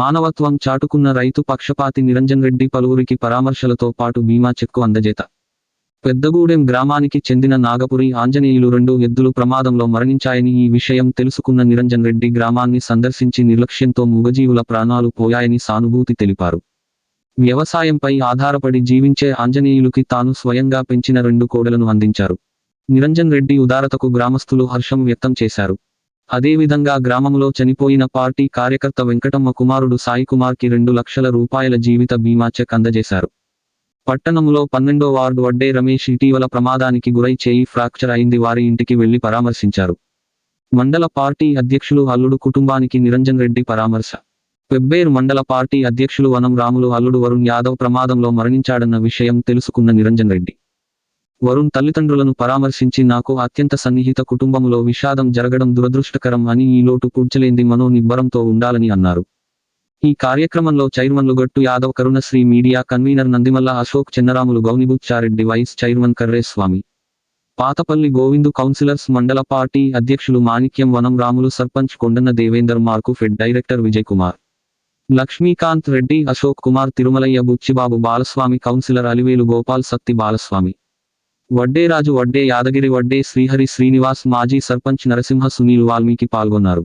మానవత్వం చాటుకున్న రైతు పక్షపాతి నిరంజన్ రెడ్డి పలువురికి పరామర్శలతో పాటు బీమా చెక్కు అందజేత. పెద్దగూడెం గ్రామానికి చెందిన నాగపురి ఆంజనేయులు రెండు ఎద్దులు ప్రమాదంలో మరణించాయని ఈ విషయం తెలుసుకున్న నిరంజన్ రెడ్డి గ్రామాన్ని సందర్శించి నిర్లక్ష్యంతో మూగజీవుల ప్రాణాలు పోయాయని సానుభూతి తెలిపారు. వ్యవసాయంపై ఆధారపడి జీవించే ఆంజనేయులుకి తాను స్వయంగా పెంచిన రెండు కోడలను అందించారు. నిరంజన్ రెడ్డి ఉదారతకు గ్రామస్తులు హర్షం వ్యక్తం చేశారు. అదేవిధంగా గ్రామంలో చనిపోయిన పార్టీ కార్యకర్త వెంకటమ్మ కుమారుడు సాయి కుమార్కి రెండు లక్షల రూపాయల జీవిత బీమా చెక్ అందజేశారు. పట్టణంలో పన్నెండో వార్డు వడ్డే రమేష్ ఇటీవల ప్రమాదానికి గురై చేయి ఫ్రాక్చర్ అయింది. వారి ఇంటికి వెళ్ళి పరామర్శించారు. మండల పార్టీ అధ్యక్షులు అల్లుడు కుటుంబానికి నిరంజన్ రెడ్డి పరామర్శ. పెబ్బేరు మండల పార్టీ అధ్యక్షులు వనం రాములు అల్లుడు వరుణ్ యాదవ్ ప్రమాదంలో మరణించాడన్న విషయం తెలుసుకున్న నిరంజన్ రెడ్డి. వరుణ్ తల్లిదండ్రులను పరామర్శించి నాకు అత్యంత సన్నిహిత కుటుంబంలో విషాదం జరగడం దురదృష్టకరం అని ఈ లోటు పూడ్చలేంది మనో నిబ్బరంతో ఉండాలని అన్నారు. ఈ కార్యక్రమంలో చైర్మన్లు Gattu Yadav Karunasri media convener Nandimalla Ashok Chennaramulu Gounibuchareddy vice chairman Karreswamy. Pathapalli Govindu councillors mandal party అధ్యక్షులు Manikyam Vanam Ramulu sarpanch Kondanna Devender Markfed director Vijay Kumar. Lakshmikanth Reddy Ashok Kumar Tirumalayya Buchibabu Balaswamy councillor Aliveli Gopal Satti Balaswamy. Vadderaju Vadde Yadagiri Vadde Srihari Srinivas మాజీ సర్పంచ్ నరసింహ సునీల్ వాల్మీకి పాల్గొన్నారు.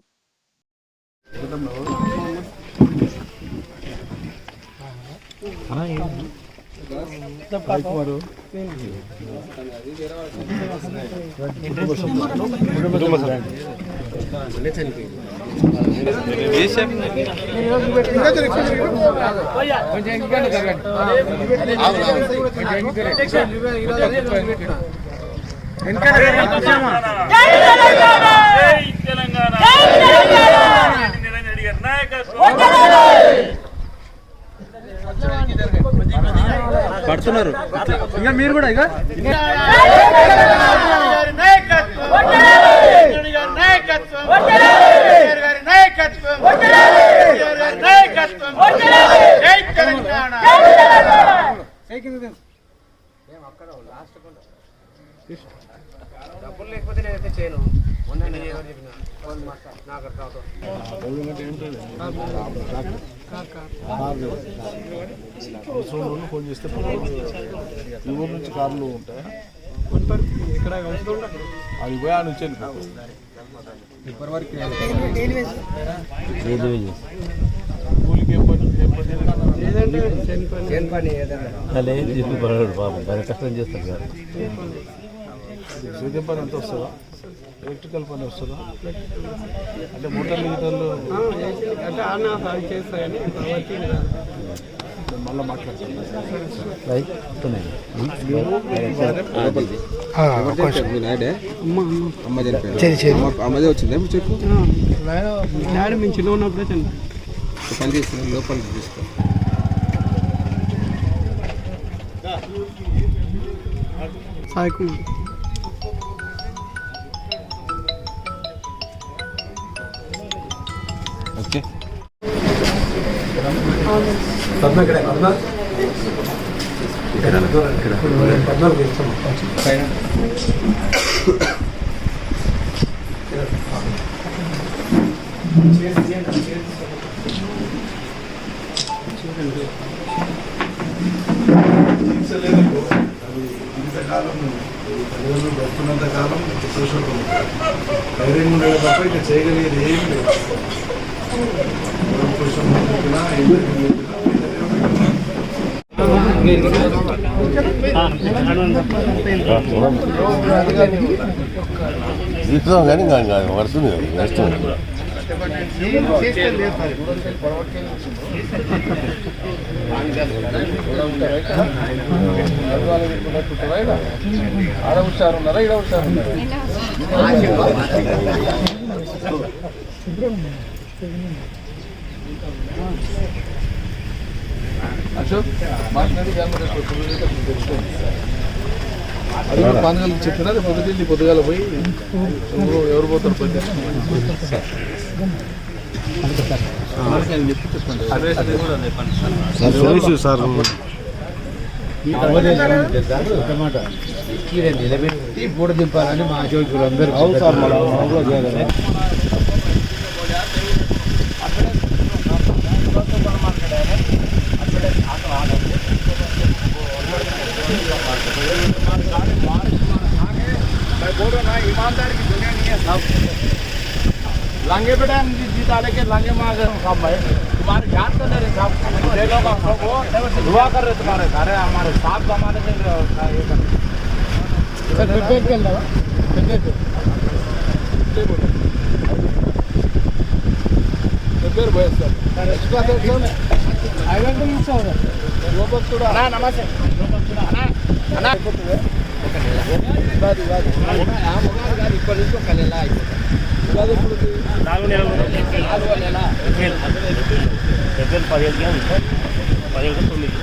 పడుతున్నారు. ఇంకా మీరు కూడా ఇక? నాయకత్వం రెడ్డి గారి నాయకత్వం కేసీఆర్ గారి నాయకత్వం నాయకత్వం జై తెలంగాణ డబ్బులు లేకపోతే నేనైతే చేయను మొన్న ఫోన్ నాకు ఫోన్ చేస్తే ఈ ఊరు నుంచి కార్లు ఉంటాయి ఇక్కడ అది పోయి ఆ నుంచి వెళ్ళిపో. కూలికి ఏం పని ఏం కష్టం చేస్తారు సార్ సేద్యం పని ఎంత వస్తుందా ఎలక్ట్రికల్ పని వస్తుందా అంటే మోటార్ లీటర్లు అంటే అన్న సాగు చేస్తాయని మళ్ళీ మాట్లాడతాను. అమ్మదే వచ్చింది చెప్పు? డాడీ మేము చిన్న ఉన్నప్పుడే చనిపోయి. పని చేస్తున్నాం లోపలికి తీసుకో. సాయి కుమార్ ఓకే. ఇంతకాలం రోజులు బతుకున్నంత కాలం ఉంటారు ధైర్యంగా ఉండడం తప్ప ఇక చేయగలిగేది ఏం లేదు పురుషులు చెప్పినా ఏం చెప్పినా ఇస్తాం కానీ ఇంకా వస్తుంది కదా వేస్తుంది ఆడ హుషారు ఉన్నారా ఈడ హుషారు ఉన్నారా అశోక్ మాట్లాడి అది కూడా పానగల్కి చెప్పినా పొద్దుటిల్లి పొద్దుగాల పోయి ఎవరు పోతారు పోయి నిలబెట్టి పూట దింపాలని మా అశోకులు అందరూ मैं लांगे बेटा जीता लेके लांगे भाई तुम्हारे ध्यान कर रहे साहब मेरे लोग वो दुआ कर रहे तुम्हारे सारे हमारे साहब हमारे से ये कर सर क्रिकेट खेल रहा क्रिकेट क्रिकेट भाई सर इसका तो నమస్తే ఇప్పటి నుంచి ఒక నెల అయిపోతుంది నాలుగు నెలలు నాలుగో నెల పదిహేను పదిహేను తొమ్మిది.